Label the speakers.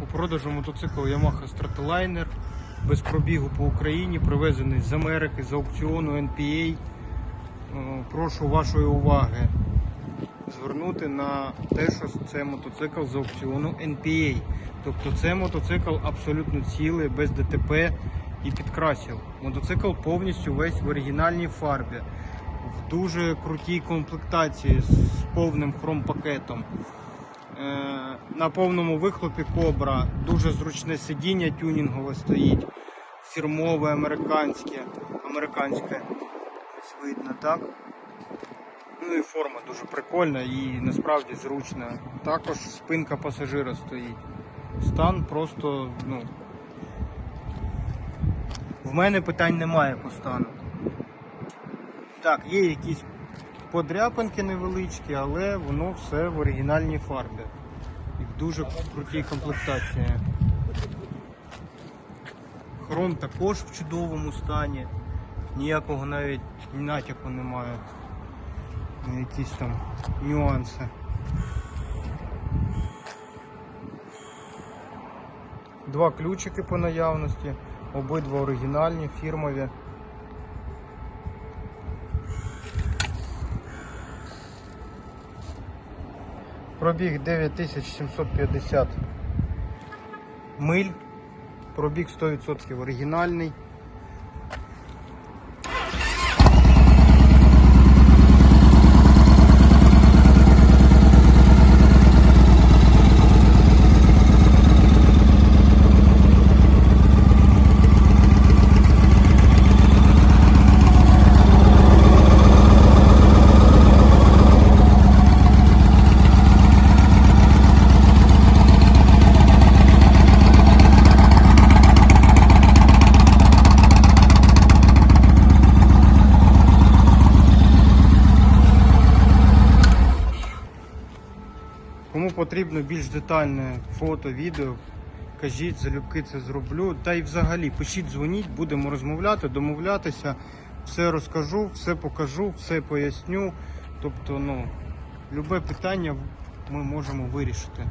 Speaker 1: У продажу мотоцикл Yamaha Stratliner без пробігу по Україні, привезений з Америки, з аукціону NPA. Е, Прошу вашої уваги звернути на те, що це мотоцикл з аукціону NPA. Тобто це мотоцикл абсолютно цілий, без ДТП і підкрасів. Мотоцикл повністю весь в оригінальній фарбі, в дуже крутій комплектації з повним хромпакетом. На повному вихлопі кобра, дуже зручне сидіння тюнінгове стоїть, фірмове, американське, американське. Ось видно, так? Ну і форма дуже прикольна і насправді зручна. Також спинка пасажира стоїть. Стан просто, ну. В мене питань немає по стану. Так, є якісь подряпинки невеличкі, але воно все в оригінальній фарбі. І в дуже крутій комплектації. Хром також в чудовому стані. Ніякого навіть натяку немає. На якісь там нюанси. Два ключики по наявності, обидва оригінальні, фірмові. Пробіг 9750 миль. Пробіг 100% оригінальний. Кому потрібно більш детальне фото, відео, кажіть, залюбки це зроблю. Та й взагалі пишіть, дзвоніть, будемо розмовляти, домовлятися, все розкажу, все покажу, все поясню. Тобто, ну, любе питання ми можемо вирішити.